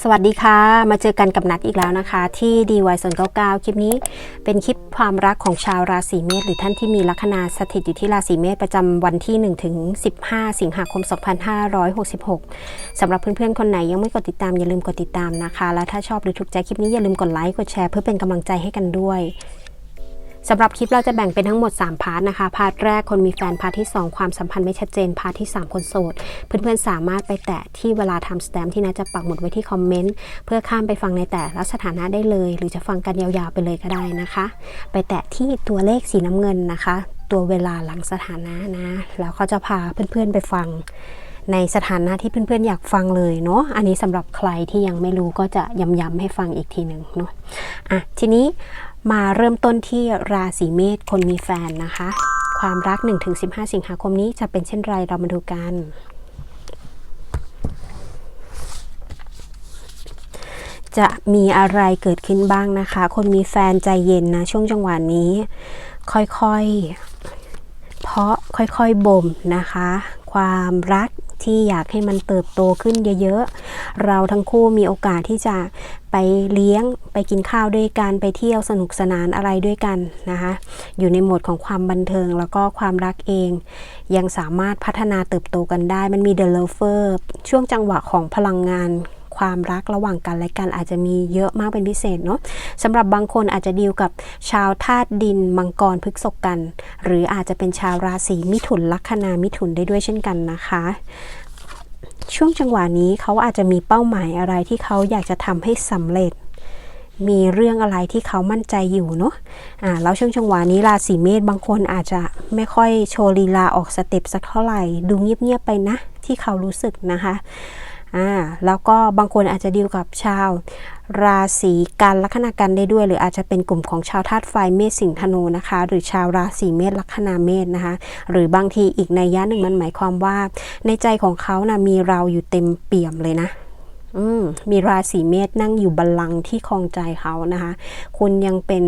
สวัสดีค่ะ มาเจอกันกับนัดอีกแล้วนะคะ ที่ DY ส่วน99 คลิปนี้เป็นคลิปความรักของชาวราศีเมษหรือท่านที่มีลัคนาสถิตอยู่ที่ราศีเมษประจำวันที่ 1 ถึง 15 สิงหาคม 2566 สำหรับเพื่อนๆ คนไหนยังไม่กดติดตามอย่าลืมกดติดตามนะคะ และถ้าชอบหรือถูกใจคลิปนี้อย่าลืมกดไลค์กดแชร์เพื่อเป็นกำลังใจให้กันด้วย สำหรับคลิปเราจะแบ่งเป็นทั้งหมด 3 พาร์ทนะคะ พาร์ทแรกคนมีแฟน พาร์ทที่ 2 ความสัมพันธ์ไม่ชัดเจน พาร์ทที่ 3 คนโสด เพื่อนๆ สามารถไปแตะที่เวลาทำสแตมป์ที่นัดจะปักหมุดไว้ที่คอมเมนต์ เพื่อข้ามไปฟังในแต่ละสถานะได้เลย หรือจะฟังกันยาวๆไปเลยก็ได้นะคะ ไปแตะที่ตัวเลขสีน้ำเงินนะคะ ตัวเวลาหลังสถานะนะ แล้วเขาจะพาเพื่อนๆไปฟังในสถานะที่เพื่อนๆอยากฟังเลยเนาะ อันนี้สำหรับใครที่ยังไม่รู้ก็จะย้ำๆให้ฟังอีกทีหนึ่งเนาะ อะทีนี้ มาเริ่มต้นที่ราศีเมษคนมีแฟนนะคะ ความรัก 1-15 สิงหาคมนี้จะเป็นเช่นไรเรามาดูกัน จะมีอะไรเกิดขึ้นบ้างนะคะ คนมีแฟนใจเย็นนะช่วงจังหวะนี้ ค่อยๆ เพราะค่อยๆบ่มนะคะ ความรัก ที่อยากให้มันเติบโตขึ้นเยอะๆ เราทั้งคู่มีโอกาสที่จะไปเลี้ยงไปกินข้าวด้วยกันไปเที่ยวสนุกสนานอะไรด้วยกันนะคะอยู่ในโหมดของความบันเทิงแล้วก็ความรักเอง ยังสามารถพัฒนาเติบโตกันได้ มันมี The Lover ช่วงจังหวะของพลังงาน ความรักระหว่างกันและกันอาจจะมีเยอะมากเป็นพิเศษเนาะสำหรับบางคนอาจจะดีลกับชาวธาตุดินมังกรพฤกษกกัน หรืออาจจะเป็นชาวราศีมิถุนลัคนามิถุนได้ด้วยเช่นกันนะคะช่วงจังหวะนี้เขาอาจจะมีเป้าหมายอะไรที่เขาอยากจะทำให้สำเร็จ มีเรื่องอะไรที่เขามั่นใจอยู่เนาะอ่าแล้วช่วงจังหวะนี้ราศีเมษบางคนอาจจะไม่ค่อยโชว์ลีลาออกสเต็ปสักเท่าไหร่ ดูเงียบๆไปนะ ที่เขารู้สึกนะคะ อ่าแล้วก็บางคนอาจจะดีลกับชาว ราศีกันลัคนากันได้ด้วย หรืออาจจะเป็นกลุ่มของชาวธาตุไฟเมษสิงห์ธนูนะคะ หรือชาวราศีเมษลัคนาเมษนะคะ หรือบางทีอีกในยะหนึ่งมันหมายความว่า ในใจของเขานะ่ะมีเราอยู่เต็มเปี่ยมเลยนะอืมมีราศีเมษนั่งอยู่บัลลังก์ที่คลองใจเขานะคะ คุณยังเป็น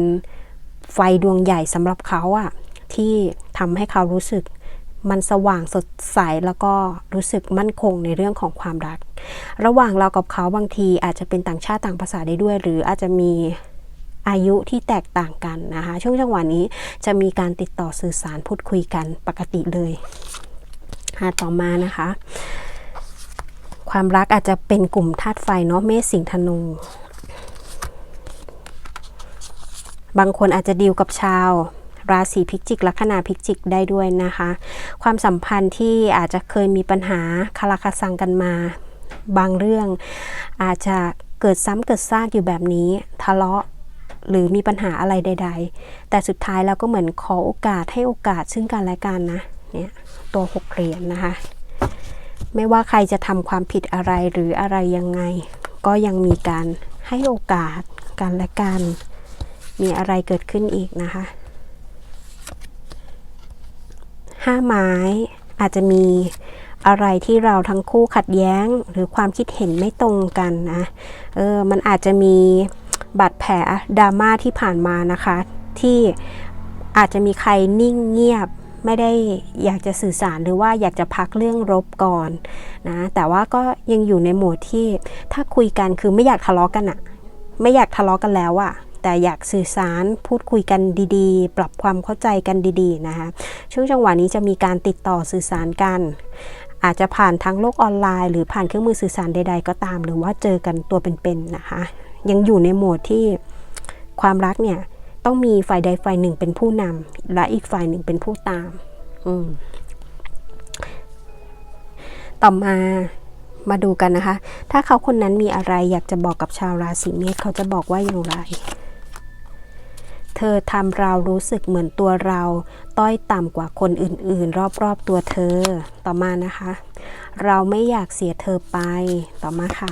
ไฟดวงใหญ่สำหรับเขาอะที่ทำให้เขารู้สึก มันสว่างสดใสแล้วก็รู้สึกมั่นคงในเรื่องของความรัก ระหว่างเรากับเขาบางทีอาจจะเป็นต่างชาติต่างภาษาได้ด้วย หรืออาจจะมีอายุที่แตกต่างกันนะคะ ช่วงจังหวะนี้จะมีการติดต่อสื่อสารพูดคุยกันปกติเลยหาต่อมานะคะ ความรักอาจจะเป็นกลุ่มธาตุไฟเนาะเมษสิงธนูบางคนอาจจะดีลกับชาว ราศีพิจิกลัคนาพิจิกได้ด้วยนะคะ ความสัมพันธ์ที่อาจจะเคยมีปัญหาคาราคาซังกันมา บางเรื่องอาจจะเกิดซ้ำเกิดซากอยู่แบบนี้ทะเลาะหรือมีปัญหาอะไรใด ๆ แต่สุดท้ายแล้วก็เหมือนขอโอกาสให้โอกาสซึ่งกันและกันนะเนี่ยตัวหกเหรียญนะคะ ไม่ว่าใครจะทำความผิดอะไรหรืออะไรยังไง ก็ยังมีการให้โอกาสกันและกัน มีอะไรเกิดขึ้นอีกนะคะ ห้าไม้ อาจจะมีอะไรที่เราทั้งคู่ขัดแย้งหรือความคิดเห็นไม่ตรงกันนะเออมันอาจจะมีบาดแผลดราม่าที่ผ่านมานะคะ ที่อาจจะมีใครนิ่งเงียบไม่ได้อยากจะสื่อสารหรือว่าอยากจะพักเรื่องรบก่อนนะแต่ว่าก็ยังอยู่ในโหมดที่ถ้าคุยกันคือไม่อยากทะเลาะกันอะไม่อยากทะเลาะกันแล้วอะ แต่อยากสื่อสารพูดคุยกันดีๆ ปรับความเข้าใจกันดีๆนะคะช่วงจังหวะนี้จะมีการติดต่อสื่อสารกัน อาจจะผ่านทางโลกออนไลน์ หรือผ่านเครื่องมือสื่อสารใด ๆ ก็ตาม หรือว่าเจอกันตัวเป็นๆนะคะ ยังอยู่ในโหมดที่ความรักเนี่ยต้องมีฝ่ายใดฝ่ายหนึ่งเป็นผู้นำและอีกฝ่ายหนึ่งเป็นผู้ตามอืมต่อมามาดูกันนะคะ ถ้าเขาคนนั้นมีอะไรอยากจะบอกกับชาวราศีเมษเขาจะบอกว่าอย่างไร เธอทำเรารู้สึกเหมือนตัวเรา ต้อยต่ำกว่าคนอื่น ๆ รอบๆตัวเธอ ต่อมานะคะ เราไม่อยากเสียเธอไป ต่อมาค่ะ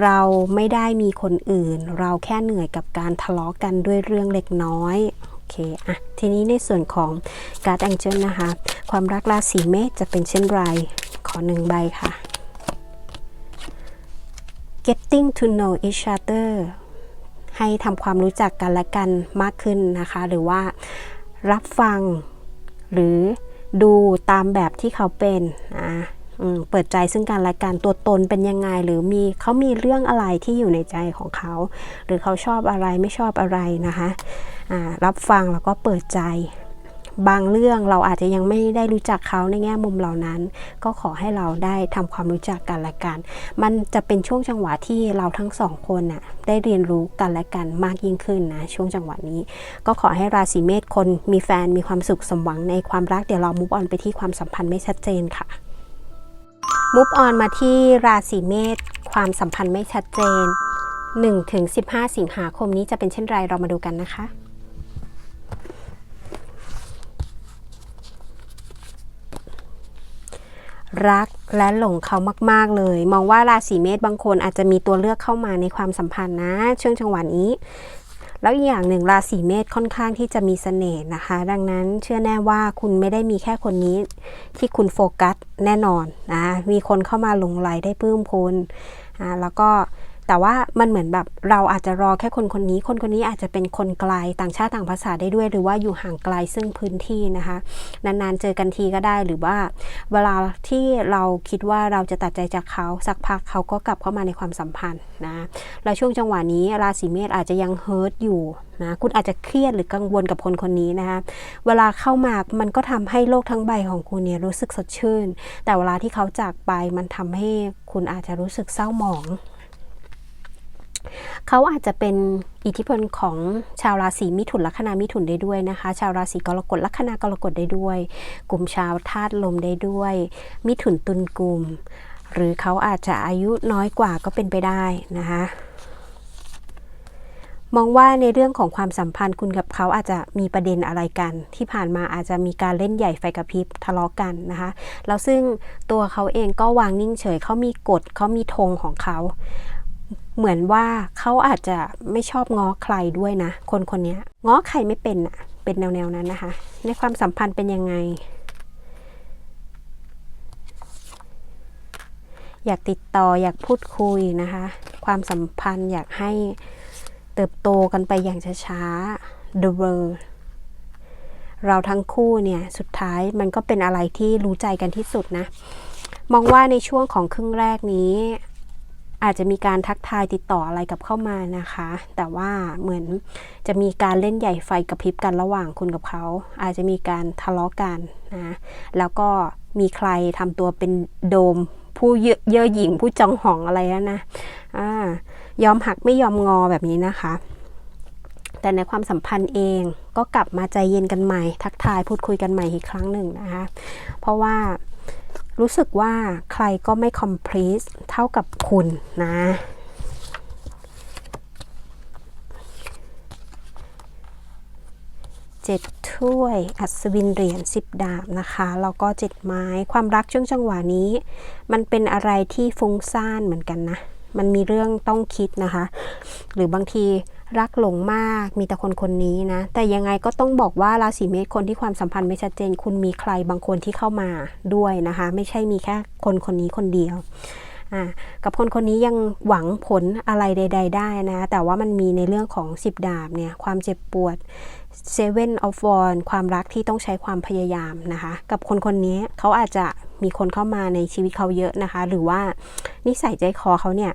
เราไม่ได้มีคนอื่น เราแค่เหนื่อยกับการทะเลาะกันด้วยเรื่องเล็กน้อยโอเคอะทีนี้ในส่วนของการ์ดแองเจิลนะคะ ความรักราศีเมษจะเป็นเช่นไร ขอหนึ่งใบค่ะ getting to know each other ให้ทำความรู้จักกันและกันมากขึ้นนะคะ หรือว่ารับฟังหรือดูตามแบบที่เขาเป็นนะอืมเปิดใจซึ่งกันและกันตัวตนเป็นยังไง หรือมีเขามีเรื่องอะไรที่อยู่ในใจของเขา หรือเขาชอบอะไรไม่ชอบอะไรนะคะรับฟังแล้วก็เปิดใจ บางเรื่องเราอาจจะยังไม่ได้รู้จักเขาในแง่มุมเหล่านั้น ก็ขอให้เราได้ทำความรู้จักกันและกัน มันจะเป็นช่วงจังหวะที่เราทั้งสองคนน่ะได้เรียนรู้กันและกันมากยิ่งขึ้นนะช่วงจังหวะนี้ ก็ขอให้ราศีเมษคนมีแฟนมีความสุขสมหวังในความรักเดี๋ยวเรามุฟออนไปที่ความสัมพันธ์ไม่ชัดเจนค่ะมุฟออนมาที่ราศีเมษความสัมพันธ์ไม่ชัดเจน1-15 สิงหาคมนี้จะเป็นเช่นไรเรามาดูกันนะคะ รักและหลงเขามาก ๆ เลย มองว่าราศีเมษบางคนอาจจะมีตัวเลือกเข้ามาในความสัมพันธ์นะ ช่วงจังหวะนี้ แล้วอีกอย่างหนึ่งราศีเมษค่อนข้างที่จะมีเสน่ห์นะคะ ดังนั้นเชื่อแน่ว่าคุณไม่ได้มีแค่คนนี้ที่คุณโฟกัสแน่นอนนะมีคนเข้ามาหลงไหลได้ปลื้มคุณอ่าแล้วก็ แต่ว่ามันเหมือนแบบเราอาจจะรอแค่คนคนนี้ คนคนนี้อาจจะเป็นคนไกลต่างชาติต่างภาษาได้ด้วย หรือว่าอยู่ห่างไกลซึ่งพื้นที่นะคะ นานๆเจอกันทีก็ได้หรือว่า เวลาที่เราคิดว่าเราจะตัดใจจากเขาสักพักเขาก็กลับเข้ามาในความสัมพันธ์นะแล้วช่วงจังหวะนี้ราศีเมษอาจจะยังเฮิร์ตอยู่นะคุณอาจจะเครียดหรือกังวลกับคนคนนี้นะคะเวลาเข้ามามันก็ทำให้โลกทั้งใบของคุณเนี่ยรู้สึกสดชื่น แต่เวลาที่เขาจากไปมันทำให้คุณอาจจะรู้สึกเศร้าหมอง เขาอาจจะเป็นอิทธิพลของชาวราศีมิถุนลัคนามิถุนได้ด้วยนะคะ ชาวราศีกรกฎลัคนากรกฎได้ด้วย กลุ่มชาวธาตุลมได้ด้วย มิถุนตุลกลุ่ม หรือเขาอาจจะอายุน้อยกว่าก็เป็นไปได้นะคะมองว่าในเรื่องของความสัมพันธ์คุณกับเขาอาจจะมีประเด็นอะไรกัน ที่ผ่านมาอาจจะมีการเล่นใหญ่ไฟกระพริบทะเลาะกันนะคะแล้วซึ่งตัวเขาเองก็วางนิ่งเฉยเขามีกฎเขามีธงของเขา เหมือนว่าเขาอาจจะไม่ชอบง้อใครด้วยนะ คนคนนี้ง้อใครไม่เป็นอะเป็นแนวๆนั้นนะคะ ในความสัมพันธ์เป็นยังไง อยากติดต่ออยากพูดคุยนะคะ ความสัมพันธ์อยากให้เติบโตกันไปอย่างช้าๆ The world เราทั้งคู่เนี่ย สุดท้ายมันก็เป็นอะไรที่รู้ใจกันที่สุดนะ มองว่าในช่วงของครึ่งแรกนี้ อาจจะมีการทักทายติดต่ออะไรกับเข้ามานะคะ แต่ว่าเหมือนจะมีการเล่นใหญ่ไฟกระพริบกันระหว่างคุณกับเขา อาจจะมีการทะเลาะกันนะ แล้วก็มีใครทำตัวเป็นโดมผู้เยอะเย่อหยิ่งผู้จองหองอะไรแล้วนะอายอมหักไม่ยอมงอแบบนี้นะคะ แต่ในความสัมพันธ์เองก็กลับมาใจเย็นกันใหม่ ทักทายพูดคุยกันใหม่อีกครั้งหนึ่งนะคะ เพราะว่า รู้สึกว่าใครก็ไม่คอมพลีทเท่ากับคุณนะ เจ็ดถ้วยอัศวินเหรียญสิบดาบนะคะแล้วก็เจ็ดไม้ความรักช่วงจังหวะนี้ มันเป็นอะไรที่ฟุ้งซ่านเหมือนกันนะ มันมีเรื่องต้องคิดนะคะ หรือบางทีรักหลงมากมีแต่คนคนนี้นะ แต่ยังไงก็ต้องบอกว่าราศีเมษคนที่ความสัมพันธ์ไม่ชัดเจน คุณมีใครบางคนที่เข้ามาด้วยนะคะ ไม่ใช่มีแค่คนคนนี้คนเดียวกับคนคนนี้ยังหวังผลอะไรใด ๆ ได้นะ แต่ว่ามันมีในเรื่องของสิบดาบเนี่ย ความเจ็บปวด Seven of Wands ความรักที่ต้องใช้ความพยายามนะคะ กับคนคนนี้เขาอาจจะ มีคนเข้ามาในชีวิตเขาเยอะนะคะ หรือว่านิสัยใจคอเขาเนี่ย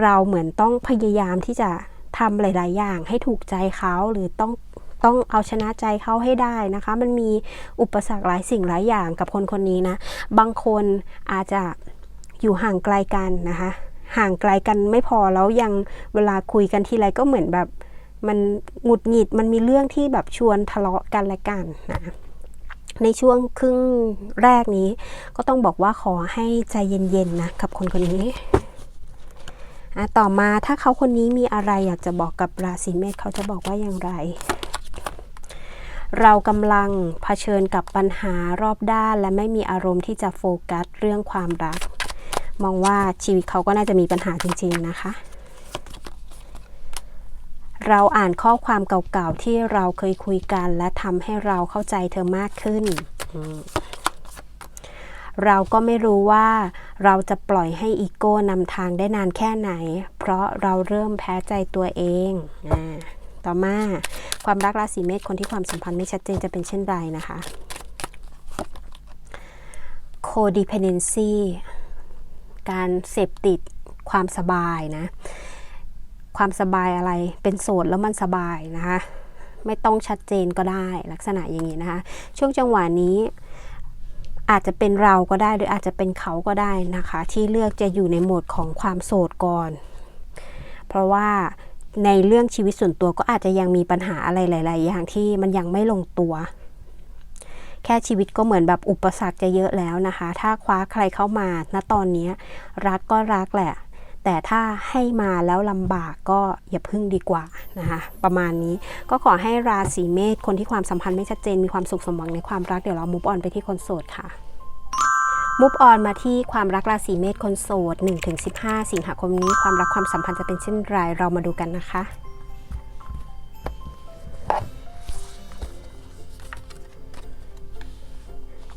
เราเหมือนต้องพยายามที่จะทำหลาย ๆ อย่างให้ถูกใจเขาหรือต้องต้องเอาชนะใจเขาให้ได้นะคะ มันมีอุปสรรคหลายสิ่งหลายอย่างกับคนคนนี้นะ บางคนอาจจะอยู่ห่างไกลกันนะคะ ห่างไกลกันไม่พอแล้วยังเวลาคุยกันทีไรก็เหมือนแบบมันหงุดหงิดมันมีเรื่องที่แบบชวนทะเลาะกันและกันนะ ในช่วงครึ่งแรกนี้ ก็ต้องบอกว่าขอให้ใจเย็นๆนะกับคนคนนี้ต่อมาถ้าเขาคนนี้มีอะไรอยากจะบอกกับราศีเมษเขาจะบอกว่าอย่างไร เรากำลังเผชิญกับปัญหารอบด้าน และไม่มีอารมณ์ที่จะโฟกัสเรื่องความรัก มองว่าชีวิตเขาก็น่าจะมีปัญหาจริง ๆ นะคะ เราอ่านข้อความเก่าๆที่เราเคยคุยกัน และทำให้เราเข้าใจเธอมากขึ้น เราก็ไม่รู้ว่าเราจะปล่อยให้อีโก้นำทางได้นานแค่ไหน เพราะเราเริ่มแพ้ใจตัวเองอาต่อมาความรักราศีเมษคนที่ความสัมพันธ์ไม่ชัดเจนจะเป็นเช่นไรนะคะค codependency การเสพติดความสบายนะ ความสบายอะไรเป็นโสดแล้วมันสบายนะคะไม่ต้องชัดเจนก็ได้ลักษณะอย่างนี้นะคะ ช่วงจังหวะนี้อาจจะเป็นเราก็ได้หรืออาจจะเป็นเขาก็ได้นะคะ ที่เลือกจะอยู่ในโหมดของความโสดก่อน เพราะว่าในเรื่องชีวิตส่วนตัวก็อาจจะยังมีปัญหาอะไรหลาย ๆ อย่างที่มันยังไม่ลงตัว แค่ชีวิตก็เหมือนแบบอุปสรรคจะเยอะแล้วนะคะ ถ้าคว้าใครเข้ามาณตอนนี้รักก็รักแหละ แต่ถ้าให้มาแล้วลำบากก็อย่าพึ่งดีกว่านะคะประมาณนี้ก็ขอให้ราศีเมษคนที่ความสัมพันธ์ไม่ชัดเจนมีความสุขสมหวังในความรักเดี๋ยวเรามุฟออนไปที่คนโสดค่ะมุฟออนมาที่ความรักราศีเมษคนโสด 1-15 สิงหาคมนี้ความรักความสัมพันธ์จะเป็นเช่นไรเรามาดูกันนะคะ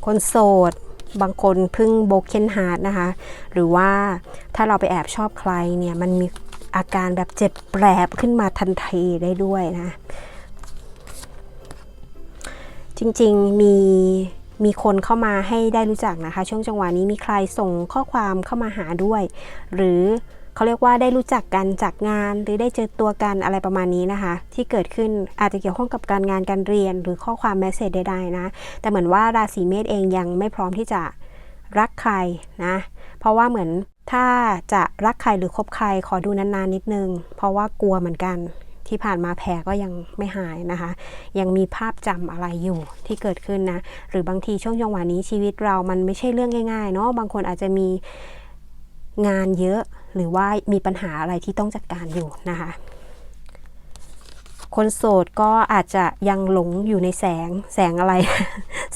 คนโสด บางคนเพิ่งโบเคนฮาร์ดนะคะ หรือว่าถ้าเราไปแอบชอบใครเนี่ย มันมีอาการแบบเจ็บแปรบขึ้นมาทันทีได้ด้วยนะ จริงๆมีมีคนเข้ามาให้ได้รู้จักนะคะ ช่วงจังหวะนี้มีใครส่งข้อความเข้ามาหาด้วย หรือ เขาเรียกว่าได้รู้จักกันจากงาน หรือได้เจอตัวกันอะไรประมาณนี้นะคะ ที่เกิดขึ้นอาจจะเกี่ยวข้องกับการงานการเรียน หรือข้อความแมสเซจใดๆนะ แต่เหมือนว่าราศีเมษเองยังไม่พร้อมที่จะรักใครนะ เพราะว่าเหมือนถ้าจะรักใครหรือคบใครขอดูนานๆนิดนึง เพราะว่ากลัวเหมือนกันที่ผ่านมาแผลก็ยังไม่หายนะคะ ยังมีภาพจำอะไรอยู่ที่เกิดขึ้นนะ หรือบางทีช่วงจังหวะนี้ชีวิตเรามันไม่ใช่เรื่องง่ายๆเนาะบางคนอาจจะมีงานเยอะ หรือว่ามีปัญหาอะไรที่ต้องจัดการอยู่นะคะ คนโสดก็อาจจะยังหลงอยู่ในแสงแสงอะไร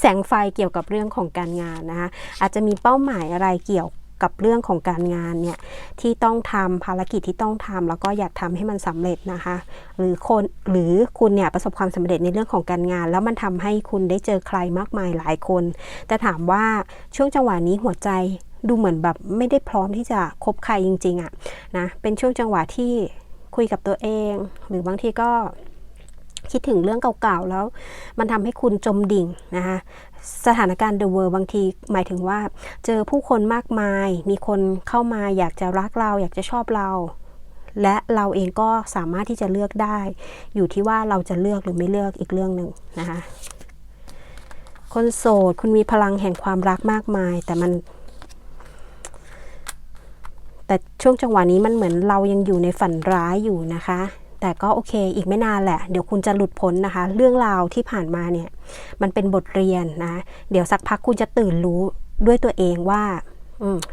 แสงไฟเกี่ยวกับเรื่องของการงานนะคะอาจจะมีเป้าหมายอะไรเกี่ยวกับเรื่องของการงานเนี่ยที่ต้องทำภารกิจที่ต้องทำแล้วก็อยากทำให้มันสำเร็จนะคะ หรือคนหรือคุณเนี่ยประสบความสำเร็จในเรื่องของการงาน แล้วมันทำให้คุณได้เจอใครมากมายหลายคน แต่ถามว่าช่วงจังหวะนี้หัวใจ ดูเหมือนแบบไม่ได้พร้อมที่จะคบใครจริง ๆอะนะเป็นช่วงจังหวะที่คุยกับตัวเอง หรือบางทีก็คิดถึงเรื่องเก่าๆแล้ว มันทำให้คุณจมดิ่งนะคะสถานการณ์ The World บางทีหมายถึงว่า เจอผู้คนมากมาย มีคนเข้ามาอยากจะรักเรา อยากจะชอบเรา และเราเองก็สามารถที่จะเลือกได้ อยู่ที่ว่าเราจะเลือกหรือไม่เลือกอีกเรื่องหนึ่งนะคะคนโสดคุณมีพลังแห่งความรักมากมาย แต่มัน แต่ช่วงจังหวะนี้มันเหมือนเรายังอยู่ในฝันร้ายอยู่นะคะ แต่ก็โอเคอีกไม่นานแหละ เดี๋ยวคุณจะหลุดพ้นนะคะ เรื่องราวที่ผ่านมาเนี่ย มันเป็นบทเรียนนะ เดี๋ยวสักพักคุณจะตื่นรู้ด้วยตัวเองว่า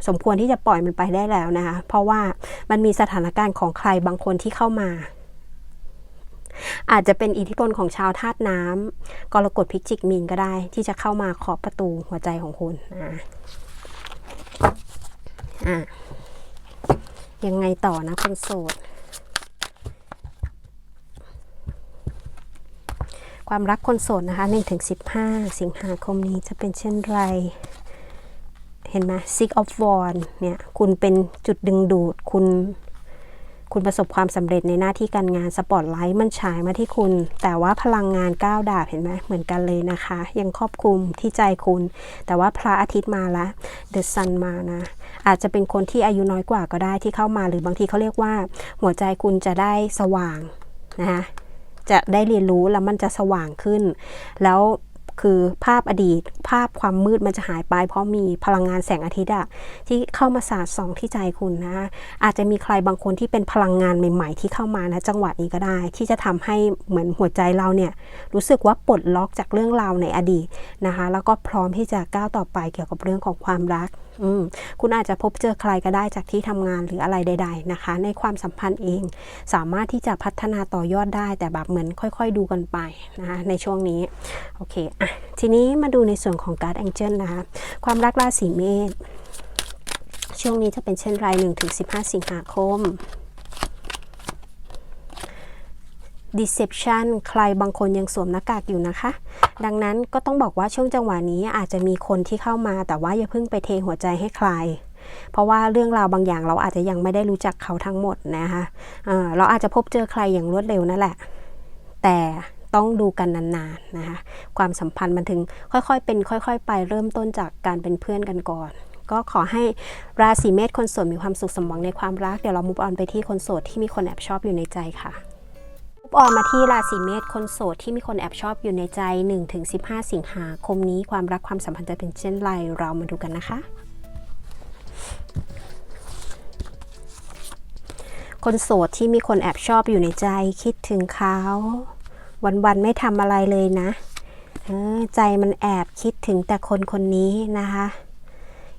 สมควรที่จะปล่อยมันไปได้แล้วนะคะ เพราะว่ามันมีสถานการณ์ของใครบางคนที่เข้ามา อาจจะเป็นอิทธิพลของชาวธาตุน้ำกรกฎพิจิกมีนก็ได้ ที่จะเข้ามาเคาะประตูหัวใจของคุณนะอะ ยังไงต่อนะคนโสด ความรักคนโสดนะคะ1ถึง15สิงหาคมนี้จะเป็นเช่นไร เห็นไหม Six of Wands เนี่ย คุณเป็นจุดดึงดูดคุณ คุณประสบความสำเร็จในหน้าที่การงานสปอตไลท์มันฉายมาที่คุณ แต่ว่าพลังงานก้าวดาบเห็นไหมเหมือนกันเลยนะคะ ยังครอบคลุมที่ใจคุณ แต่ว่าพระอาทิตย์มาแล้ว The Sun มานะ อาจจะเป็นคนที่อายุน้อยกว่าก็ได้ที่เข้ามาหรือบางทีเขาเรียกว่า หัวใจคุณจะได้สว่างนะคะจะได้เรียนรู้แล้วมันจะสว่างขึ้น แล้ว คือภาพอดีต ภาพความมืดมันจะหายไป เพราะมีพลังงานแสงอาทิตย์อะที่เข้ามาสาดส่องที่ใจคุณนะ อาจจะมีใครบางคนที่เป็นพลังงานใหม่ ๆ ที่เข้ามานะจังหวะนี้ก็ได้ ที่จะทำให้เหมือนหัวใจเราเนี่ยรู้สึกว่าปลดล็อกจากเรื่องราวในอดีตนะคะ แล้วก็พร้อมที่จะก้าวต่อไปเกี่ยวกับเรื่องของความรักคุณอาจจะพบเจอใครก็ได้จากที่ทำงานหรืออะไรใด ๆนะคะ ในความสัมพันธ์เอง สามารถที่จะพัฒนาต่อยอดได้ แต่แบบเหมือนค่อย ๆ ดูกันไปนะคะในช่วงนี้ โอเคอะทีนี้มาดูในส่วนของการ์ดแองเจิลนะคะ ความรักราศีเมษช่วงนี้จะเป็นเช่นไร1-15สิงหาคม deception ใครบางคนยังสวมหน้ากากอยู่นะคะ ดังนั้นก็ต้องบอกว่าช่วงจังหวะนี้อาจจะมีคนที่เข้ามาแต่ว่าอย่าเพิ่งไปเทหัวใจให้ใคร เพราะว่าเรื่องราวบางอย่างเราอาจจะยังไม่ได้รู้จักเขาทั้งหมดนะคะเเราอาจจะพบเจอใครอย่างรวดเร็วนั่นแหละ แต่ ต้องดูกันนานๆนะคะความสัมพันธ์มันถึงค่อยๆ เป็นค่อยๆ ไปเริ่มต้นจากการเป็นเพื่อนกันก่อน ก็ขอให้ราศีเมษคนโสดมีความสุขสมหวังในความรัก เดี๋ยวเรามุฟออนไปที่คนโสดที่มีคนแอบชอบอยู่ในใจค่ะมุฟออนมาที่ราศีเมษคนโสดที่มีคนแอบชอบอยู่ในใจ 1-15 สิงหาคมนี้ความรักความสัมพันธ์จะเป็นเช่นไรเรามาดูกันนะคะ คนโสดที่มีคนแอบชอบอยู่ในใจคิดถึงเขา วันๆไม่ทำอะไรเลยนะออใจมันแอบคิดถึงแต่คนคนนี้นะคะ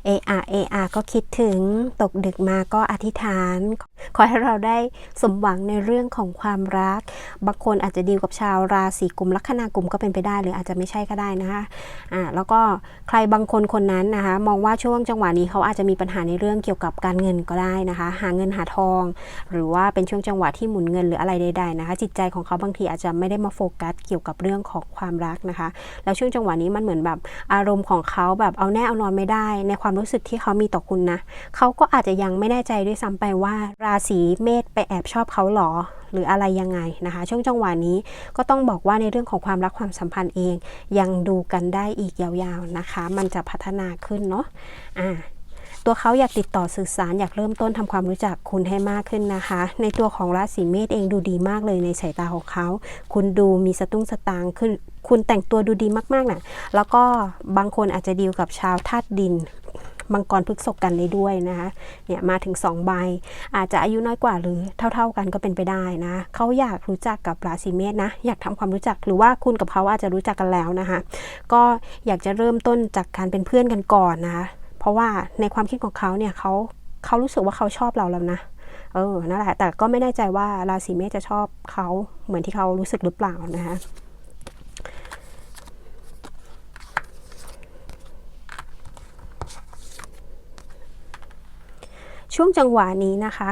เออะเออะก็คิดถึงตกดึกมาก็อธิษฐาน ขอให้เราได้สมหวังในเรื่องของความรัก บางคนอาจจะดีกับชาวราศีกุมลัคนากุมก็เป็นไปได้หรืออาจจะไม่ใช่ก็ได้นะคะอ่าแล้วก็ใครบางคนคนนั้นนะคะ มองว่าช่วงจังหวะนี้เขาอาจจะมีปัญหาในเรื่องเกี่ยวกับการเงินก็ได้นะคะ หาเงินหาทอง หรือว่าเป็นช่วงจังหวะที่หมุนเงินหรืออะไรใดๆนะคะ จิตใจของเขาบางทีอาจจะไม่ได้มาโฟกัสเกี่ยวกับเรื่องของความรักนะคะ แล้วช่วงจังหวะนี้มันเหมือนแบบอารมณ์ของเขาแบบเอาแน่เอานอนไม่ได้ในความรู้สึกที่เขามีต่อคุณนะ เขาก็อาจจะยังไม่แน่ใจด้วยซ้ำไปว่า ราศีเมษไปแอบชอบเขาหรอหรืออะไรยังไงนะคะ ช่วงจังหวะนี้ก็ต้องบอกว่าในเรื่องของความรักความสัมพันธ์เอง ยังดูกันได้อีกยาวๆนะคะ มันจะพัฒนาขึ้นเนาะอ่าตัวเขาอยากติดต่อสื่อสารอยากเริ่มต้นทำความรู้จักคุณให้มากขึ้นนะคะ ในตัวของราศีเมษเองดูดีมากเลยในสายตาของเขา คุณดูมีสตุ้งสตางค์ขึ้น คุณแต่งตัวดูดีมากๆนะแล้วก็บางคนอาจจะดีลกับชาวธาตุดิน มังกรพฤกษกกันได้ด้วยนะคะเนี่ยมาถึง 2 ใบ อาจจะอายุน้อยกว่าหรือเท่า ๆกันก็เป็นไปได้นะเขาอยากรู้จักกับราศีเมษนะ อยากทำความรู้จักหรือว่าคุณกับเขาอาจจะรู้จักกันแล้วนะคะ ก็อยากจะเริ่มต้นจากการเป็นเพื่อนกันก่อนนะคะเพราะว่าในความคิดของเขาเนี่ยเขาเขารู้สึกว่าเขาชอบเราแล้วนะเออนั่นแหละแต่ก็ไม่แน่ใจว่าราศีเมษจะชอบเขาเหมือนที่เขารู้สึกหรือเปล่านะคะ ช่วงจังหวะนี้นะคะ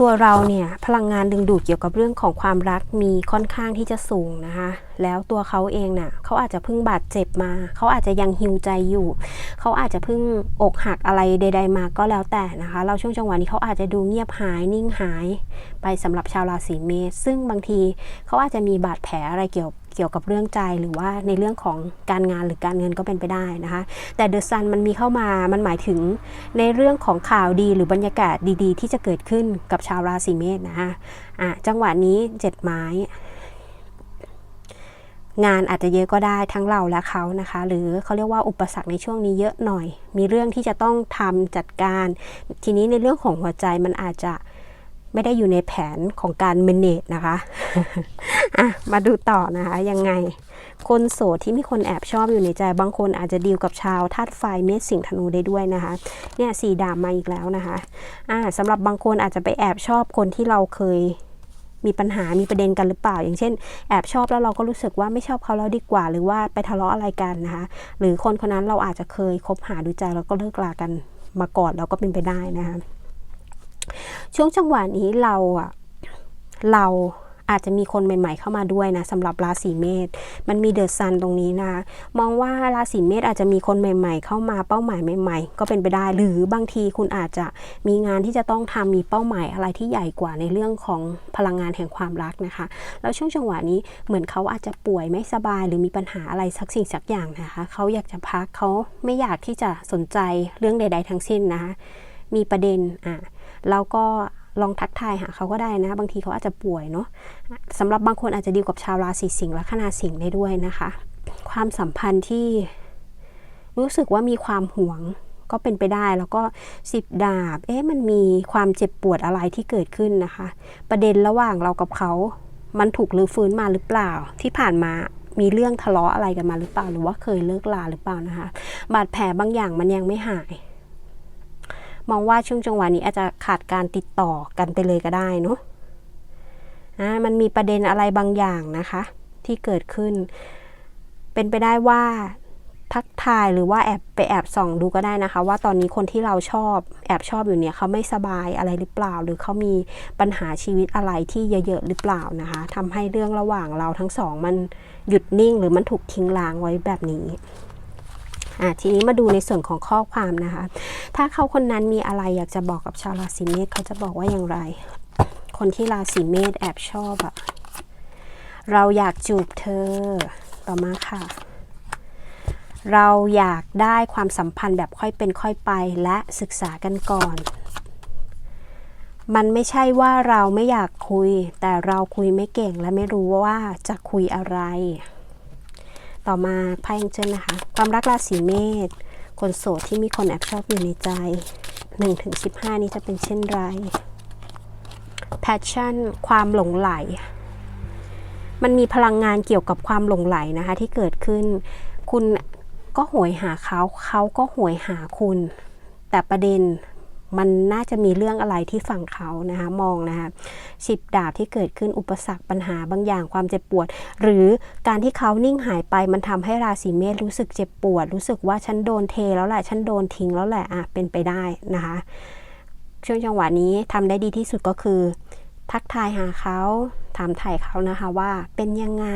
ตัวเราเนี่ยพลังงานดึงดูดเกี่ยวกับเรื่องของความรักมีค่อนข้างที่จะสูงนะคะ แล้วตัวเขาเองน่ะเขาอาจจะเพิ่งบาดเจ็บมา เขาอาจจะยังฮิวใจอยู่ เขาอาจจะเพิ่งอกหักอะไรใด ๆ มาก็แล้วแต่นะคะ เราช่วงจังหวะนี้เขาอาจจะดูเงียบหายนิ่งหาย ไปสำหรับชาวราศีเมษซึ่งบางทีเขาอาจจะมีบาดแผลอะไรเกี่ยว เกี่ยวกับเรื่องใจหรือว่าในเรื่องของการงานหรือการเงินก็เป็นไปได้นะคะ แต่เดอะซันมันมีเข้ามามันหมายถึงในเรื่องของข่าวดีหรือบรรยากาศดีๆ ที่จะเกิดขึ้นกับชาวราศีเมษนะคะอะจังหวะนี้เจ็ดไม้งานอาจจะเยอะก็ได้ทั้งเราและเขานะคะ หรือเขาเรียกว่าอุปสรรคในช่วงนี้เยอะหน่อย มีเรื่องที่จะต้องทำจัดการ ทีนี้ในเรื่องของหัวใจมันอาจจะ ไม่ได้อยู่ในแผนของการเมเนจนะคะอะมาดูต่อนะคะ ยังไง คนโสดที่มีคนแอบชอบอยู่ในใจ บางคนอาจจะดีลกับชาวธาตุไฟเมษสิงธนูได้ด้วยนะคะ เนี่ยสีดาบมาอีกแล้วนะคะอ่าสำหรับบางคนอาจจะไปแอบชอบคนที่เราเคยมีปัญหา มีประเด็นกันหรือเปล่า อย่างเช่น แอบชอบแล้วเราก็รู้สึกว่าไม่ชอบเขาแล้วดีกว่า หรือว่าไปทะเลาะอะไรกันนะคะ หรือคนคนนั้นเราอาจจะเคยคบหาดูใจแล้วก็เลิกลากันมาก่อนเราก็เป็นไปได้นะคะ ช่วงจังหวะนี้เราอะเราอาจจะมีคนใหม่ ๆ เข้ามาด้วยนะสำหรับราศีเมษมันมีเดอะซันตรงนี้นะ มองว่าราศีเมษอาจจะมีคนใหม่ ๆ เข้ามาเป้าหมายใหม่ ๆ ก็เป็นไปได้ หรือบางทีคุณอาจจะมีงานที่จะต้องทำมีเป้าหมายอะไรที่ใหญ่กว่าในเรื่องของพลังงานแห่งความรักนะคะ แล้วช่วงจังหวะนี้เหมือนเขาอาจจะป่วยไม่สบาย หรือมีปัญหาอะไรสักสิ่งสักอย่างนะคะเขาอยากจะพักเขาไม่อยากที่จะสนใจเรื่องใด ๆ ทั้งสิ้นนะคะมีประเด็นอะ แล้วก็ลองทักทายหาเขาก็ได้นะ บางทีเขาอาจจะป่วยเนาะสำหรับบางคนอาจจะดีกับชาวราศีสิงห์และคนาสิงห์ได้ด้วยนะคะ ความสัมพันธ์ที่รู้สึกว่ามีความหวงก็เป็นไปได้แล้วก็สิบดาบ เอ๊ะมันมีความเจ็บปวดอะไรที่เกิดขึ้นนะคะ ประเด็นระหว่างเรากับเขา มันถูกรื้อฟื้นมาหรือเปล่า ที่ผ่านมามีเรื่องทะเลาะอะไรกันมาหรือเปล่า หรือว่าเคยเลิกลาหรือเปล่านะคะ บาดแผลบางอย่างมันยังไม่หาย มองว่าช่วงจังหวะนี้อาจจะขาดการติดต่อกันไปเลยก็ได้เนาะอ่ามันมีประเด็นอะไรบางอย่างนะคะ ที่เกิดขึ้น เป็นไปได้ว่าทักทายหรือว่าแอบไปแอบส่องดูก็ได้นะคะ ว่าตอนนี้คนที่เราชอบแอบชอบอยู่เนี่ยเขาไม่สบายอะไรหรือเปล่า หรือเขามีปัญหาชีวิตอะไรที่เยอะๆหรือเปล่านะคะทำให้เรื่องระหว่างเราทั้งสองมันหยุดนิ่งหรือมันถูกทิ้งร้างไว้แบบนี้ อะทีนี้มาดูในส่วนของข้อความนะคะ ถ้าเขาคนนั้นมีอะไรอยากจะบอกกับชาวราศีเมษเขาจะบอกว่าอย่างไร คนที่ราศีเมษแอบชอบอะเราอยากจูบเธอต่อมาค่ะ เราอยากได้ความสัมพันธ์แบบค่อยเป็นค่อยไปและศึกษากันก่อน มันไม่ใช่ว่าเราไม่อยากคุย แต่เราคุยไม่เก่งและไม่รู้ว่าจะคุยอะไร ต่อมาไพ่แองเจิลนะคะ ความรักราศีเมษคนโสดที่มีคนแอบชอบอยู่ในใจ 1-15 นี้จะเป็นเช่นไร passion ความหลงไหล มันมีพลังงานเกี่ยวกับความหลงไหลนะคะที่เกิดขึ้น คุณก็โหยหาเขา เขาก็โหยหาคุณ แต่ประเด็น มันน่าจะมีเรื่องอะไรที่ฝั่งเขานะคะมองนะคะสิบดาบที่เกิดขึ้นอุปสรรคปัญหาบางอย่างความเจ็บปวด หรือการที่เขานิ่งหายไปมันทำให้ราศีเมษรู้สึกเจ็บปวด รู้สึกว่าฉันโดนเทแล้วแหละฉันโดนทิ้งแล้วแหละอะเป็นไปได้นะคะช่วงจังหวะนี้ทำได้ดีที่สุดก็คือ ทักทายหาเขาถามถ่ายเขานะคะว่าเป็นยังไง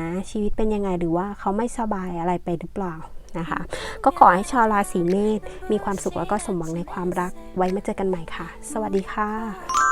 นะชีวิตเป็นยังไงหรือว่าเขาไม่สบายอะไรไปหรือเปล่า นะคะ ก็ขอให้ชาวราศีเมษมีความสุขแล้วก็สมหวังในความรัก ไว้มาเจอกันใหม่ค่ะ สวัสดีค่ะ